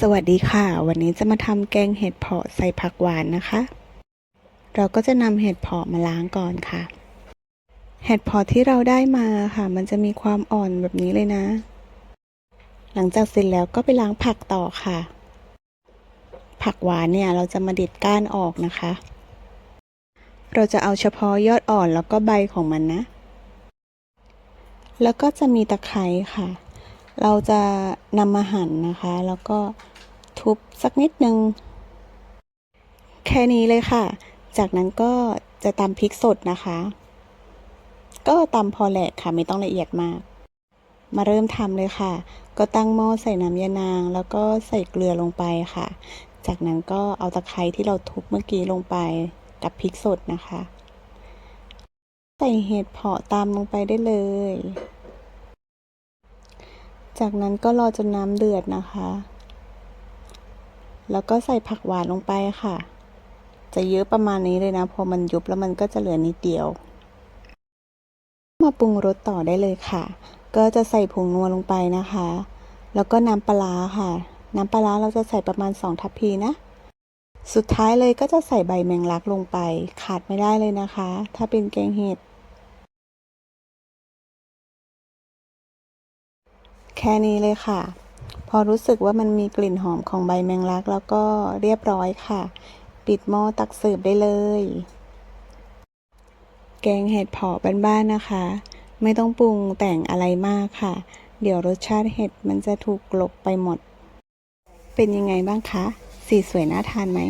สวัสดีค่ะ วันนี้จะมาทำแกงเห็ดเผาะใส่ผักหวานนะคะ เราก็จะนำเห็ดเผาะมาล้างก่อนค่ะ เห็ดเผาะที่เราได้มาค่ะ มันจะมีความอ่อนแบบนี้เลยนะ หลังจากเสร็จแล้วก็ไปล้างผักต่อค่ะ ผักหวานเนี่ยเราจะมาเด็ดก้านออกนะคะ เราจะเอาเฉพาะยอดอ่อนแล้วก็ใบของมันนะ แล้วก็จะมีตะไคร้ค่ะ เราจะนำมาหั่นนะคะ แล้วก็ทุบสักนิดนึง แค่นี้เลยค่ะ จากนั้นก็จะตำพริกสดนะคะ ก็ตำพอแหลกค่ะ ไม่ต้องละเอียดมาก มาเริ่มทำเลยค่ะ ก็ตั้งหม้อใส่น้ำยานาง แล้วก็ใส่เกลือลงไปค่ะ จากนั้นก็เอาตะไคร้ที่เราทุบเมื่อกี้ลงไปกับพริกสดนะคะ ใส่เห็ดเผาะตามลงไปได้เลย จากนั้นก็รอจนน้ำเดือดนะคะ แล้วก็ใส่ผักหวานลงไปค่ะ จะเยอะประมาณนี้เลยนะ พอมันยุบแล้วมันก็จะเหลือนิดเดียว มาปรุงรสต่อได้เลยค่ะ ก็จะใส่ผงนัวลงไปนะคะ แล้วก็น้ำปลาค่ะ น้ำปลาร้าเราจะใส่ประมาณ 2 ทัพพีนะ สุดท้ายเลยก็จะใส่ใบแมงลักลงไป ขาดไม่ได้เลยนะคะ ถ้าเป็นแกงเห็ด ค่นี้เลยค่ะ พอรู้สึกว่ามันมีกลิ่นหอมของใบแมงลัก แล้วก็เรียบร้อยค่ะ ปิดหม้อตักเสิร์ฟได้เลย แกงเห็ดเผาะบ้านๆนะคะ ไม่ต้องปรุงแต่งอะไรมากค่ะ เดี๋ยวรสชาติเห็ดมันจะถูกกลบไปหมด เป็นยังไงบ้างคะ สีสวยน่าทานไหม